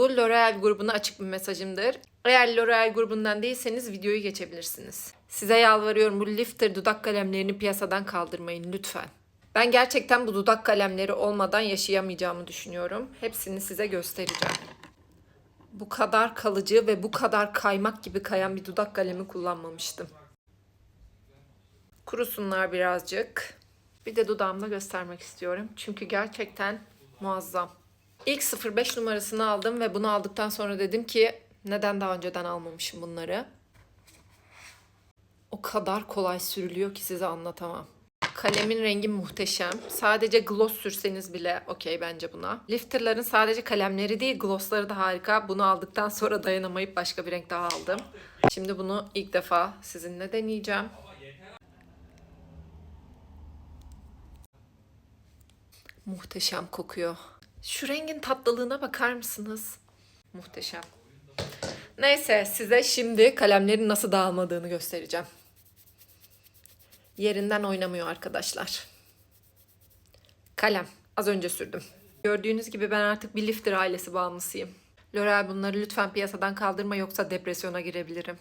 Bu L'Oreal grubuna açık bir mesajımdır. Eğer L'Oreal grubundan değilseniz videoyu geçebilirsiniz. Size yalvarıyorum bu lifter dudak kalemlerini piyasadan kaldırmayın lütfen. Ben gerçekten bu dudak kalemleri olmadan yaşayamayacağımı düşünüyorum. Hepsini size göstereceğim. Bu kadar kalıcı ve bu kadar kaymak gibi kayan bir dudak kalemi kullanmamıştım. Kurusunlar birazcık. Bir de dudağımda göstermek istiyorum. Çünkü gerçekten muazzam. İlk 05 numarasını aldım ve bunu aldıktan sonra dedim ki neden daha önceden almamışım bunları. O kadar kolay sürülüyor ki size anlatamam. Kalemin rengi muhteşem. Sadece gloss sürseniz bile okey bence buna. Lifter'ların sadece kalemleri değil glossları da harika. Bunu aldıktan sonra dayanamayıp başka bir renk daha aldım. Şimdi bunu ilk defa sizinle deneyeceğim. Muhteşem kokuyor. Şu rengin tatlılığına bakar mısınız? Muhteşem. Neyse size şimdi kalemlerin nasıl dağılmadığını göstereceğim. Yerinden oynamıyor arkadaşlar. Kalem. Az önce sürdüm. Gördüğünüz gibi ben artık bir lifter ailesi bağımlısıyım. L'Oreal bunları lütfen piyasadan kaldırma yoksa depresyona girebilirim.